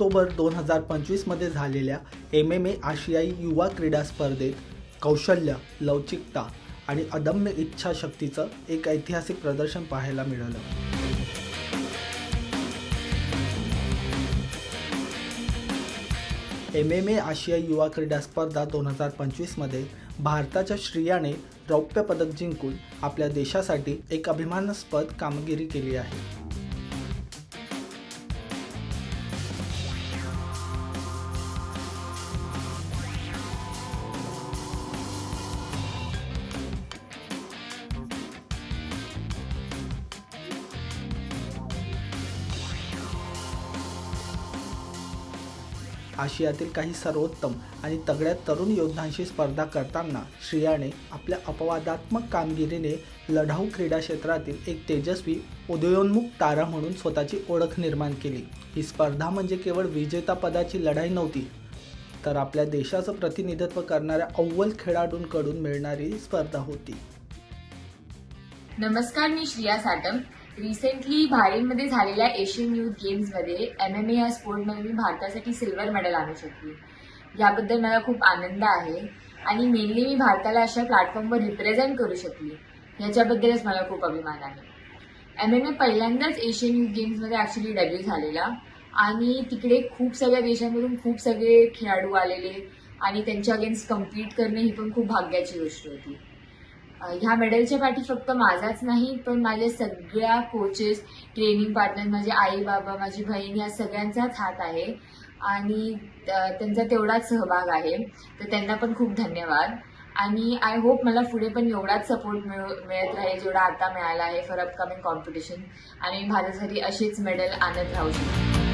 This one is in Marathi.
ऑक्टोबर दोन हजार पंचवीसमध्ये झालेल्या एम एम ए आशियाई युवा क्रीडा स्पर्धेत कौशल्य लवचिकता आणि अदम्य इच्छाशक्तीचं एक ऐतिहासिक प्रदर्शन पाहायला मिळालं. एम एम ए आशियाई युवा क्रीडा स्पर्धा दोन हजार पंचवीसमध्ये भारताच्या श्रियाने रौप्य पदक जिंकून आपल्या देशासाठी एक अभिमानास्पद कामगिरी केली आहे. आशियातील काही सर्वोत्तम आणि तगड्या तरुण योद्धांशी स्पर्धा करताना श्रियाने आपल्या अपवादात्मक कामगिरीने लढाऊ क्रीडा क्षेत्रातील एक तेजस्वी उदयोन्मुख तारा म्हणून स्वतःची ओळख निर्माण केली. ही स्पर्धा म्हणजे केवळ विजेतापदाची लढाई नव्हती तर आपल्या देशाचं प्रतिनिधित्व करणाऱ्या अव्वल खेळाडूंकडून मिळणारी स्पर्धा होती. नमस्कार मी श्रिया साटम. रिसेंटली भारेनमध्ये झालेल्या एशियन युथ गेम्समध्ये एम एम ए या स्पोर्टमध्ये मी भारतासाठी सिल्वर मेडल आणू शकली. याबद्दल मला खूप आनंद आहे आणि मेनली मी भारताला अशा प्लॅटफॉर्मवर रिप्रेझेंट करू शकली. याच्याबद्दलच मला खूप अभिमान आहे. एम एम ए पहिल्यांदाच एशियन युथ गेम्समध्ये ॲक्च्युली डेब्यू झालेला आणि तिकडे खूप सगळ्या देशांमधून खूप सगळे खेळाडू आलेले आणि त्यांच्या अगेन्स्ट कम्पीट करणे ही पण खूप भाग्याची गोष्ट होती. ह्या मेडलच्या पाठी फक्त माझाच नाही पण माझ्या सगळ्या कोचेस ट्रेनिंग पार्टनर माझे आई बाबा माझी बहीण या सगळ्यांचाच हात आहे. आणि त्यांचा तेवढाच सहभाग आहे. तर त्यांना पण खूप धन्यवाद. आणि आय होप मला पुढे पण एवढाच सपोर्ट मिळ मिळत राहील जेवढा आता मिळाला आहे फॉर अपकमिंग कॉम्पिटिशन आणि मी भारतासाठी असेच मेडल आणत राहू शकतो.